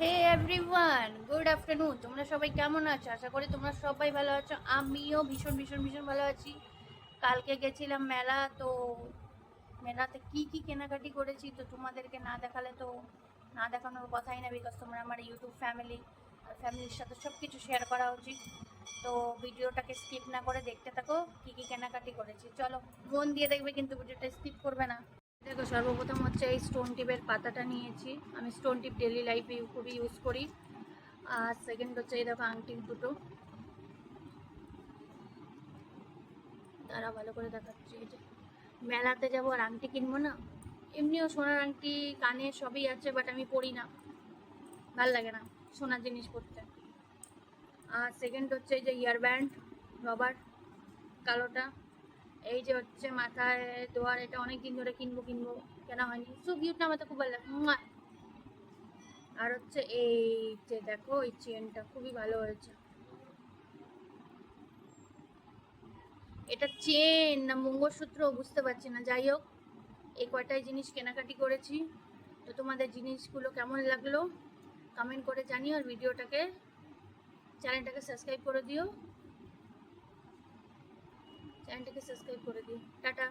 হে everyone good afternoon তোমরা সবাই কেমন আছো? আশা করি তোমরা সবাই ভালো আছো। আমিও ভীষণ ভীষণ ভীষণ ভালো আছি। কালকে গেছিলাম মেলা, তো মেলাতে কি কি কেনাকাটি করেছি তো তোমাদেরকে না দেখালে তো না দেখানোর কথাই না বিকজ তোমরা আমার ইউটিউব ফ্যামিলি আর ফ্যামিলির সাথে সব কিছু শেয়ার করা উচিত। তো ভিডিওটাকে স্কিপ না করে দেখতে থাকো, কি কি কেনাকাটি করেছি। চলো, মন দিয়ে দেখবে কিন্তু ভিডিওটা স্কিপ করবে না। সর্বপ্রথম হচ্ছে এই স্টোন টিপের পাতাটা নিয়েছি। আমি স্টোন টিপ ডেলি লাইফে খুবই ইউজ করি। আর সেকেন্ড হচ্ছে এই দেখো আংটি দুটো। তারা ভালো করে দেখাচ্ছি। এই যে মেলাতে যাব আর আংটি কিনবো না? এমনিও সোনার আংটি, কানে সবই আছে বাট আমি পরি না। ভালো লাগে না সোনার জিনিস পরতে। আর সেকেন্ড হচ্ছে এই যে ইয়ার ব্যান্ড রবার কালোটা। এই যে হচ্ছে মাথায় দেওয়ার এটা অনেক দিন ধরে কিনবো কিনবো, কেনা হয়নি। সো কিউট আমার তো খুব ভালো লাগে। আর হচ্ছে এই যে দেখো, এই চেনটা খুবই ভালো হয়েছে। এটা চেন না মঙ্গলসূত্র, বুঝতে পারছি না। যাই হোক, এই কয়টাই জিনিস কেনাকাটি করেছি। তো তোমাদের জিনিসগুলো কেমন লাগল কমেন্ট করে জানিও। আর ভিডিওটাকে চ্যানেলটাকে সাবস্ক্রাইব করে দিও। চ্যানেলটাকে সাবস্ক্রাইব করে দিও। টাটা।